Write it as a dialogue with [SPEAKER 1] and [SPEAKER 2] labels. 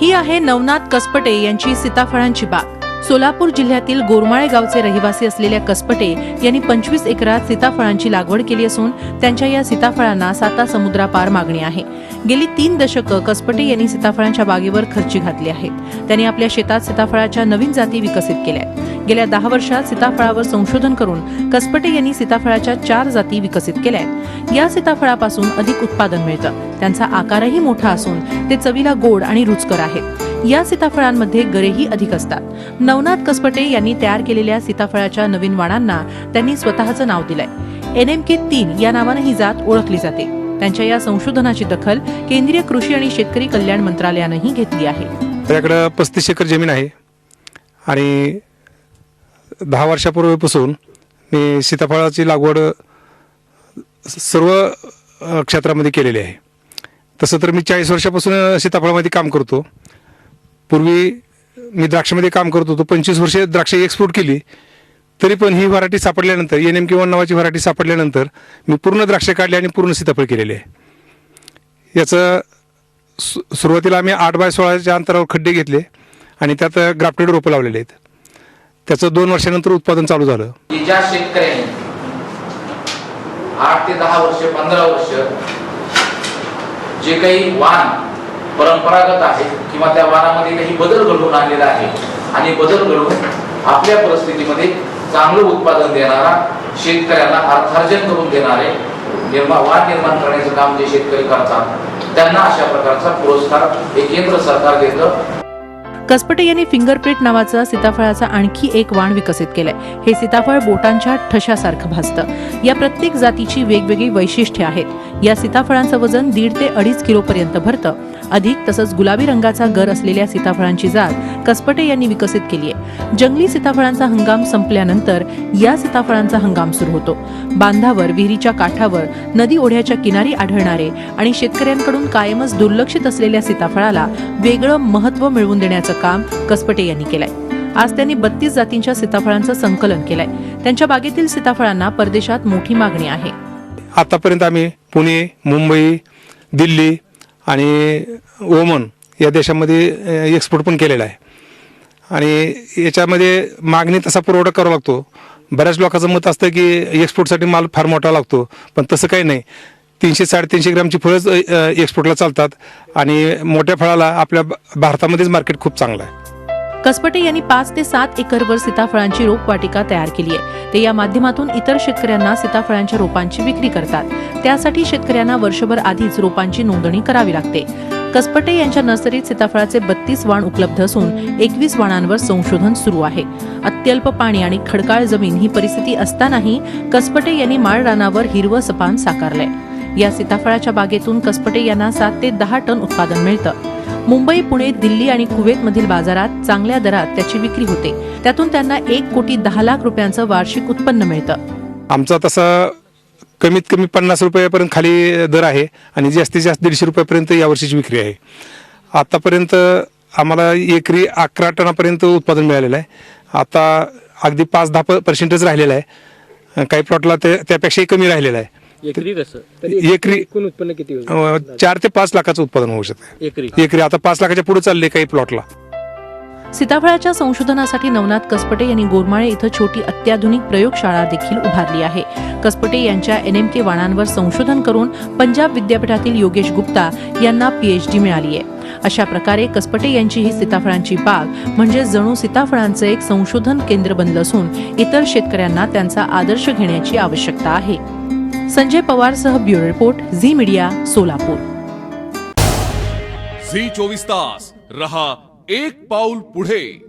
[SPEAKER 1] ही आहे नवनाथ कसपटे यांची सीताफळांची बाग. सोलापूर जिल्ह्यातील गोरमाळे गावचे रहिवासी असलेल्या कसपटे यांनी पंचवीस एकरात सीताफळांची लागवड केली असून त्यांच्या या सीताफळांना साता समुद्रापार मागणी आहे. गेली तीन दशकं कसपटे यांनी सीताफळांच्या बागेवर खर्ची घातली आहेत. त्यांनी आपल्या शेतात सीताफळाच्या नवीन जाती विकसित केल्या गेल्या दहा वर्षात सीताफळावर संशोधन करून कसपटे यांनी सीताफळाच्या चार जाती विकसित केल्या आहेत. या सीताफळापासून अधिक उत्पादन मिळतं. त्यांचा आकारही मोठा असून ते चवीला गोड आणि रुचकर आहेत. या सीताफळांमध्ये गरेही अधिक असतात. नवनाथ कसपटे यांनी तयार केलेल्या सीताफळाच्या नवीन वाणांना त्यांनी स्वतःचं नाव दिलंय. एन एम के तीन या नावानं ही जात ओळखली जाते. त्यांच्या या संशोधनाची दखल केंद्रीय कृषी आणि शेतकरी कल्याण मंत्रालयानंही घेतली आहे.
[SPEAKER 2] माझ्याकडं पस्तीस एकर जमीन आहे. आणि दहा वर्षापूर्वीपासून मी सीताफळाची लागवड सर्व क्षेत्रामध्ये केलेली आहे. तसं तर मी चाळीस वर्षापासून सीताफळामध्ये काम करतो. पूर्वी मी द्राक्षामध्ये काम करत होतो पंचवीस वर्षे द्राक्ष एक्सपोर्ट केली. तरी पण ही व्हरायटी सापडल्यानंतर एन एम किंवा नावाची व्हरायटी सापडल्यानंतर मी पूर्ण द्राक्ष काढले आणि पूर्ण सीताफळ केलेले. आहे याचं सु सुरुवातीला आम्ही आठ बाय सोळाच्या अंतरावर खड्डे घेतले आणि त्यात ग्राफ्टेड रोपं लावलेले आहेत. त्याचं दोन वर्षानंतर उत्पादन चालू झालं.
[SPEAKER 3] ज्या शेतकऱ्यांनी आठ ते दहा वर्ष पंधरा वर्ष जे काही वाण परंपरागत आहे किंवा त्या वाणामध्ये काही बदल घडवून आणलेला आहे. आणि बदल घडवून आपल्या परिस्थितीमध्ये चांगलं उत्पादन देणारा शेतकऱ्यांना अर्थार्जन करून देणारे निर्मा वाण निर्माण करण्याचं काम जे शेतकरी करतात त्यांना अशा प्रकारचा पुरस्कार हे केंद्र सरकार देतं.
[SPEAKER 1] कसपटे यांनी फिंगरप्रिंट नावाचा सीताफळाचा आणखी एक वाण विकसित केलंय. हे सीताफळ बोटांच्या ठशासारखं भासतं या प्रत्येक जातीची वेगवेगळी वैशिष्ट्ये आहेत. या सीताफळांचं वजन दीड ते अडीच किलो पर्यंत भरतं. अधिक तसंच गुलाबी रंगाचा गर असलेल्या सीताफळांची जात कसपटे यांनी विकसित केली आहे जंगली सीताफळांचा हंगाम संपल्यानंतर या सीताफळांचा हंगाम सुरू होतो. बांधावर विहिरीच्या काठावर नदी ओढ्याच्या किनारी आढळणारे आणि शेतकऱ्यांकडून कायमच दुर्लक्षित असलेल्या सीताफळाला वेगळं महत्त्व मिळवून देण्याचं काम कसपटे यांनी केलंय. आज त्यांनी बत्तीस जातींच्या सीताफळांचं संकलन केलंय. त्यांच्या बागेतील सीताफळांना परदेशात मोठी मागणी आहे.
[SPEAKER 2] आतापर्यंत आम्ही पुणे मुंबई दिल्ली आणि ओमन या देशामध्ये एक्सपोर्ट पण केलेला आहे. आणि याच्यामध्ये मागणी तसा पुरवठा करावा लागतो. बऱ्याच लोकांचं मत असतं की एक्सपोर्टसाठी माल फार मोठा लागतो पण तसं काही नाही. तीनशे साडेतीनशे ग्रामची फळंच एक्सपोर्टला चालतात आणि मोठ्या फळाला आपल्या भारतामध्येच मार्केट खूप चांगलं आहे.
[SPEAKER 1] कसपटे यांनी पाच ते सात एकरवर सीताफळांची रोपवाटिका तयार केली आहे. ते या माध्यमातून इतर शेतकऱ्यांना सीताफळांच्या रोपांची विक्री करतात. त्यासाठी शेतकऱ्यांना वर्षभर आधीच रोपांची नोंदणी करावी लागते. कसपटे यांच्या नर्सरीत सीताफळाचे बत्तीस वाण उपलब्ध असून एकवीस वाणांवर संशोधन सुरू आहे. अत्यल्प पाणी आणि खडकाळ जमीन ही परिस्थिती असतानाही कसपटे यांनी माळ रानावर हिरवं सपान साकारलंय. या सीताफळाच्या बागेतून कसपटे यांना सात ते दहा टन उत्पादन मिळतं. मुंबई पुणे दिल्ली आणि कुवेतमधील बाजारात चांगल्या दरात त्याची विक्री होते. त्यातून त्यांना एक कोटी दहा लाख रुपयांचं वार्षिक उत्पन्न मिळतं.
[SPEAKER 2] आमचा तसा कमीत कमी पन्नास रुपयापर्यंत खाली दर आहे आणि जास्तीत जास्त दीडशे रुपयापर्यंत यावर्षीची विक्री आहे. आतापर्यंत आम्हाला एकरी अकरा टनापर्यंत उत्पादन मिळालेलं आहे. आता अगदी पाच दहा पर्सेंटच राहिलेलं आहे. काही प्लॉटला ते त्यापेक्षाही कमी राहिलेलं आहे.
[SPEAKER 4] एकरी कसं?
[SPEAKER 2] एकरी
[SPEAKER 4] एकूण उत्पन्न किती होईल?
[SPEAKER 2] अं, चार ते पाच लाखाचं उत्पादन होऊ शकतं.
[SPEAKER 4] एकरी.
[SPEAKER 2] एकरी. आता पाच लाखाच्या पुढे चालले काही प्लॉटला
[SPEAKER 1] सीताफळाच्या संशोधनासाठी नवनाथ कसपटे यांनी गोरमाळे इथं छोटी अत्याधुनिक प्रयोगशाळा देखील उभारली आहे. कसपटे यांच्या एन एम के वाणांवर संशोधन करून पंजाब विद्यापीठातील योगेश गुप्ता यांना पीएचडी मिळाली आहे. अशा प्रकारे कसपटे यांची ही सीताफळांची बाग म्हणजे जणू सीताफळांचं एक संशोधन केंद्र बनलं असून इतर शेतकऱ्यांना त्यांचा आदर्श घेण्याची आवश्यकता आहे. Sanjay पवारसह bureau report Zee media Solapur.
[SPEAKER 5] Zee चोवीस तास रहा एक पाऊल पुढे.